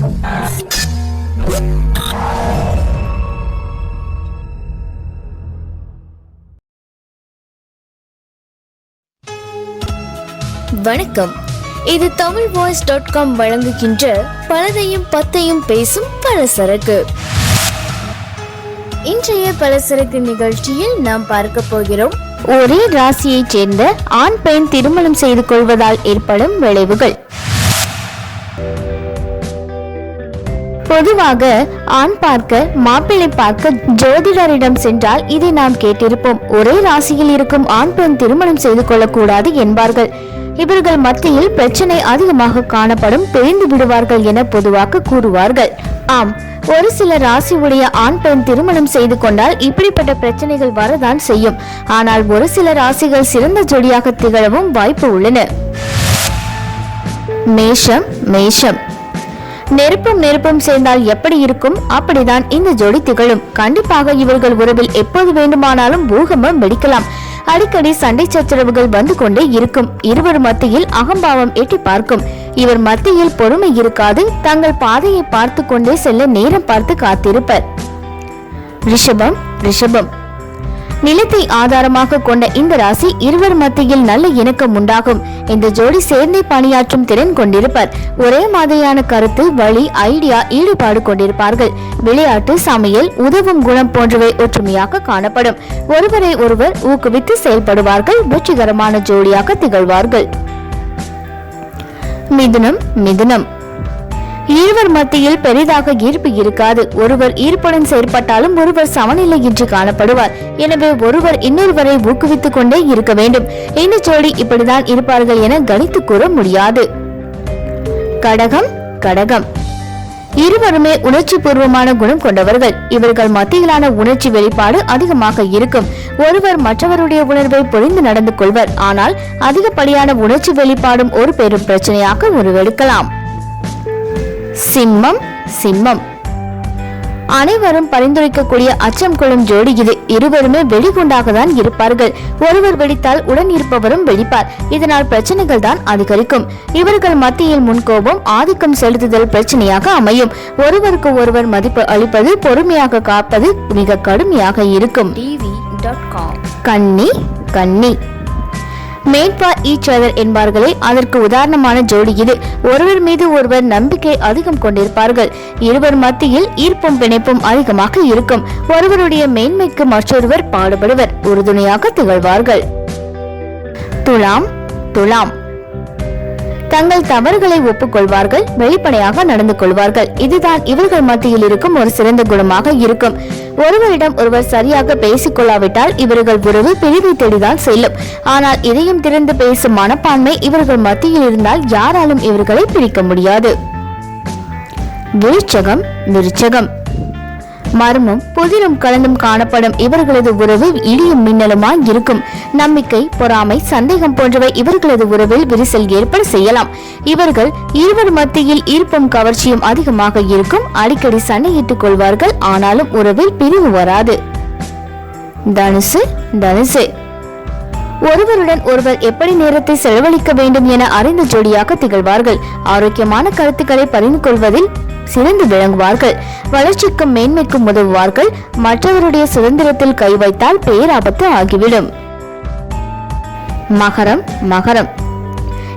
வணக்கம். இது Tamil voice dot com வழங்குகின்ற பலதையும் பத்தையும் பேசும் பலசரக்கு. இன்றைய பலசரக்கு நிகழ்ச்சியில் நாம் பார்க்க போகிறோம். ஒரே ராசியைச் சேர்ந்த ஆண் பெண் திருமணம் செய்து கொள்வதால் ஏற்படும் விளைவுகள். பொதுவாக ஆண் பார்க்க மாப்பிள்ளை பார்க்க ஜோதிடரிடம் சென்றால் இதை நாம் கேட்டிருப்போம். ஒரே ராசியில் இருக்கும் ஆண் பெண் திருமணம் செய்து கொள்ளக்கூடாது என்பார்கள். இவர்கள் மத்தியில் பிரச்சனை அதிகமாக காணப்படும் பிரிந்து விடுவார்கள் என பொதுவாக கூறுவார்கள். ஆம் ஒரு சில ராசி உடைய ஆண் பெண் திருமணம் செய்து கொண்டால் இப்படிப்பட்ட பிரச்சனைகள் வரதான் செய்யும். ஆனால் ஒரு சில ராசிகள் சிறந்த ஜோடியாக திகழவும் வாய்ப்பு உள்ளன. மேஷம் மேஷம். நெருப்பும் நெருப்பும் சேர்ந்தால் எப்படி இருக்கும்? அப்படிதான் இந்த ஜோடி திகழும். கண்டிப்பாக இவர்கள் உறவில் எப்போது வேண்டுமானாலும் பூகம்பம் வெடிக்கலாம். அடிக்கடி சண்டை சச்சரவுகள் வந்து கொண்டே இருக்கும். இருவர் மத்தியில் அகம்பாவம் எட்டி பார்க்கும். இவர் மத்தியில் பொறுமை இருக்காது. தங்கள் பாதையை பார்த்து கொண்டே செல்ல நேரம் பார்த்து காத்திருப்பர். ரிஷபம் ரிஷபம். நிலத்தை ஆதாரமாக கொண்ட இந்த ராசி இருவர் மத்தியில் நல்ல இணக்கம் உண்டாகும். இந்த ஜோடி சேர்ந்தே பணியாற்றும் திறன் கொண்டிருப்பர். ஒரே மாதிரியான கருத்து வழி ஐடியா ஈடுபாடு கொண்டிருப்பார்கள். விளையாட்டு சமையல் உதவும் குணம் போன்றவை ஒற்றுமையாக காணப்படும். ஒருவரை ஒருவர் ஊக்குவித்து செயல்படுவார்கள் வெற்றிகரமான ஜோடியாக திகழ்வார்கள். மிதுனம் மிதுனம். இருவர் மத்தியில் பெரிதாக ஈர்ப்பு இருக்காது. ஒருவர் ஈர்ப்புடன் செயற்பட்டாலும் ஒருவர் சமநிலையின்றி காணப்படுவார். எனவே ஒருவர் இன்னொருவரை ஊக்குவித்துக் கொண்டே இருக்க வேண்டும். இந்த ஜோடி இப்படிதான் இருப்பார்கள் என கணித்து கூற முடியாது. கடகம் கடகம். இருவருமே உணர்ச்சி பூர்வமான குணம் கொண்டவர்கள். இவர்கள் மத்தியிலான உணர்ச்சி வெளிப்பாடு அதிகமாக இருக்கும். ஒருவர் மற்றவருடைய உணர்வை புரிந்து நடந்து கொள்வர். ஆனால் அதிகப்படியான உணர்ச்சி வெளிப்பாடும் ஒரு பெரும் பிரச்சனையாக உருவெடுக்கலாம். சிம்மம் சிம்மம். அனைவரும் பரிந்துரைக்கக்கூடிய அச்சம் கொள்ளும் ஜோடி இது. இருவருமே வெடிகுண்டாக தான் இருப்பார்கள். ஒருவர் வெடித்தால் உடன் இருப்பவரும் வெடிப்பார். இதனால் பிரச்சனைகள் தான் அதிகரிக்கும். இவர்கள் மத்தியில் முன்கோபம் ஆதிக்கம் செலுத்துதல் பிரச்சனையாக அமையும். ஒருவருக்கு ஒருவர் மதிப்பு அளிப்பது பொறுமையாக காப்பது மிக கடுமையாக இருக்கும். கன்னி கன்னி மேட் ஃபார் ஈச் அதர் என்பார்களே. அதற்கு உதாரணமான ஜோடி இது. ஒருவர் மீது ஒருவர் நம்பிக்கை அதிகம் கொண்டிருப்பார்கள். இருவர் மத்தியில் ஈர்ப்பும் பிணைப்பும் அதிகமாக இருக்கும். ஒருவருடைய மேன்மைக்கு மற்றொருவர் பாடுபடுவர். உறுதுணையாக திகழ்வார்கள். துலாம் துலாம். தங்கள் தவறுகளை ஒப்புக்கொள்வார்கள் வெளிப்படையாக நடந்து கொள்வார்கள். இதுதான் இவர்கள் மத்தியில் இருக்கும் ஒரு சிறந்த குணமாக இருக்கும். ஒருவரிடம் ஒருவர் சரியாக பேசிக் கொள்ளாவிட்டால் இவர்கள் உறவு பிரிவை தேடிதான் செல்லும். ஆனால் இதயம் திறந்து பேசும் மனப்பான்மை இவர்கள் மத்தியில் இருந்தால் யாராலும் இவர்களை பிரிக்க முடியாது. விருச்சகம் விருச்சகம். மர்மம் புதிரும் கலந்தும் காணப்படும் இவர்களது உறவு இடியும் மின்னலுமாய் இருக்கும். நம்பிக்கை பொறாமை சந்தேகம் போன்றவை இவர்களது உறவில் விரிசல் ஏற்பட செய்யலாம். இவர்கள் இருவர் மத்தியில் ஈர்ப்பும் கவர்ச்சியும் அதிகமாக இருக்கும். அடிக்கடி சண்டையிட்டுக் கொள்வார்கள் ஆனாலும் உறவில் பிரிவு வராது. தனுசு தனுசு. ஒருவருடன் ஒருவர் எப்படி நேரத்தை செலவழிக்க வேண்டும் என அறிந்த ஜோடியாக திகழ்வார்கள். ஆரோக்கியமான கருத்துக்களை பரிந்து கொள்வதில் சிறந்து விளங்குவார்கள். வளர்ச்சிக்கும் மேன்மைக்கும் உதவுவார்கள். மற்றவருடைய சுதந்திரத்தில் கை வைத்தால் பேராபத்து ஆகிவிடும். மகரம் மகரம்.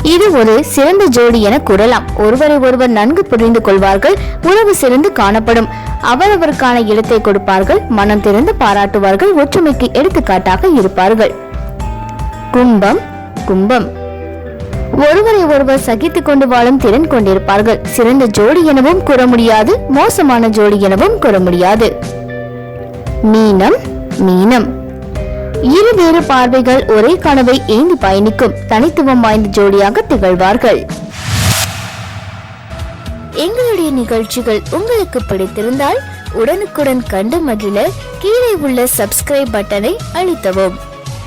இது ஒரு சிறந்த ஜோடி என கூறலாம். ஒருவரை ஒருவர் நன்கு புரிந்து கொள்வார்கள். உறவு சிறந்து காணப்படும். அவரவருக்கான இடத்தை கொடுப்பார்கள். மனம் திறந்து பாராட்டுவார்கள். ஒற்றுமைக்கு எடுத்துக்காட்டாக இருப்பார்கள். கும்பம் கும்பம். ஒருவரை ஒருவர் சகித்துக் கொண்டு வாழும் திறன் கொண்டிருப்பார்கள். சிறந்த ஜோடி எனவும் கூற முடியாது மோசமான ஜோடி எனவும் கூற முடியாது. மீனம் மீனம். இரு வேறு பார்வைகள் ஒரே கனவை ஏந்தி பயணிக்கும் தனித்துவம் வாய்ந்த ஜோடியாக திகழ்வார்கள். எங்களுடைய நிகழ்ச்சிகள் உங்களுக்கு பிடித்திருந்தால் உடனுக்குடன் கண்டு மகிழ கீழே உள்ள சப்ஸ்கிரைப் பட்டனை அழுத்தவும்.